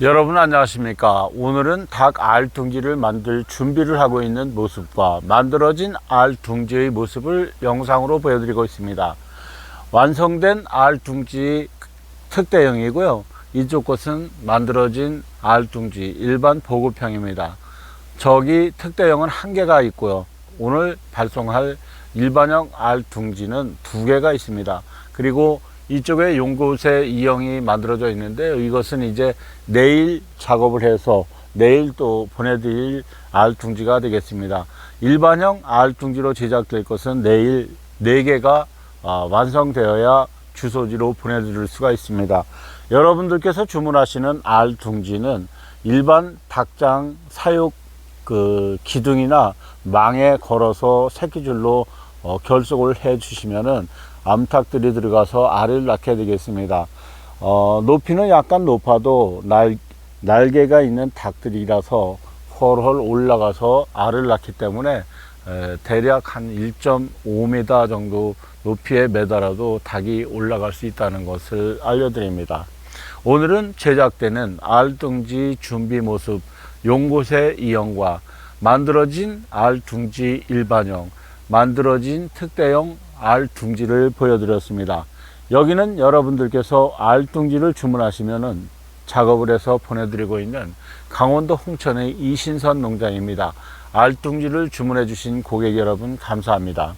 여러분 안녕하십니까? 오늘은 닭 알둥지를 만들 준비를 하고 있는 모습과 만들어진 알둥지의 모습을 영상으로 보여드리고 있습니다. 완성된 알둥지 특대형이고요. 이쪽 곳은 만들어진 알둥지 일반 보급형입니다. 저기 특대형은 한 개가 있고요. 오늘 발송할 일반형 알둥지는 두 개가 있습니다. 그리고 이쪽에 용곳에 이형이 만들어져 있는데 이것은 이제 내일 작업을 해서 내일 또 보내드릴 알둥지가 되겠습니다. 일반형 알둥지로 제작될 것은 내일 4개가 완성되어야 주소지로 보내드릴 수가 있습니다. 여러분들께서 주문하시는 알둥지는 일반 닭장 사육 그 기둥이나 망에 걸어서 새끼줄로 어, 결속을 해 주시면은 암탉들이 들어가서 알을 낳게 되겠습니다. 어, 높이는 약간 높아도 날, 날개가 있는 닭들이라서 헐헐 올라가서 알을 낳기 때문에 에, 대략 한 1.5m 정도 높이에 매달아도 닭이 올라갈 수 있다는 것을 알려드립니다. 오늘은 제작되는 알둥지 준비 모습 용곳의 이형과 만들어진 알둥지 일반형 만들어진 특대형 알 둥지를 보여드렸습니다. 여기는 여러분들께서 알 둥지를 주문하시면은 작업을 해서 보내드리고 있는 강원도 홍천의 이신선 농장입니다. 알둥지를 주문해 주신 고객 여러분 감사합니다.